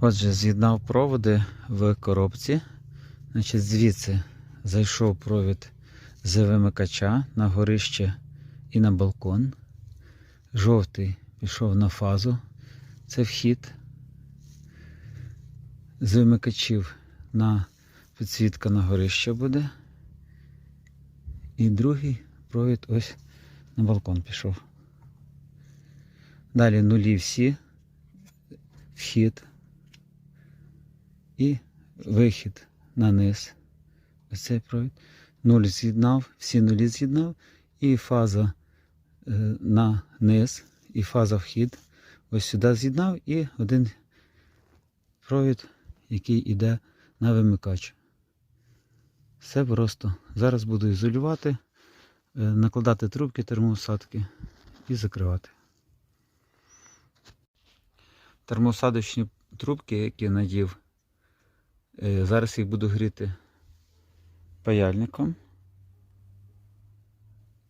Отже, з'єднав проводи в коробці. Значить, звідси зайшов провід з вимикача на горище і на балкон. Жовтий пішов на фазу. Це вхід. З вимикачів на підсвітка на горище буде. І другий провід ось на балкон пішов. Далі нулі всі, вхід і вихід на низ. Ось провід. Нуль з'єднав, всі нулі з'єднав, і фаза е, на низ, і фаза вхід. Ось сюди з'єднав і один провід, який йде на вимикач. Все просто. Зараз буду ізолювати, е, накладати трубки термоусадки і закривати. Термоусадочні трубки, які надів, зараз їх буду гріти паяльником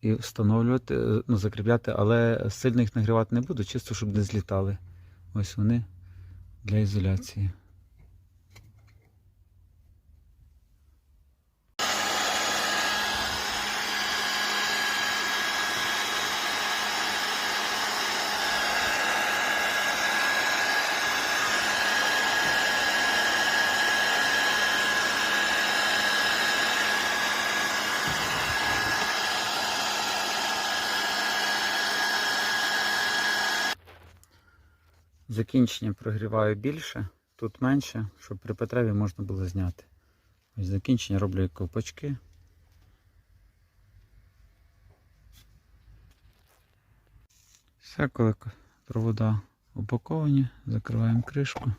і встановлювати, е, ну, закріпляти, але сильно їх нагрівати не буду, чисто щоб не злітали. Ось вони для ізоляції. Закінчення прогріваю більше, тут менше, щоб при потребі можна було зняти. Ось закінчення роблю як ковпачки. Все, коли провода упаковані, закриваємо кришку.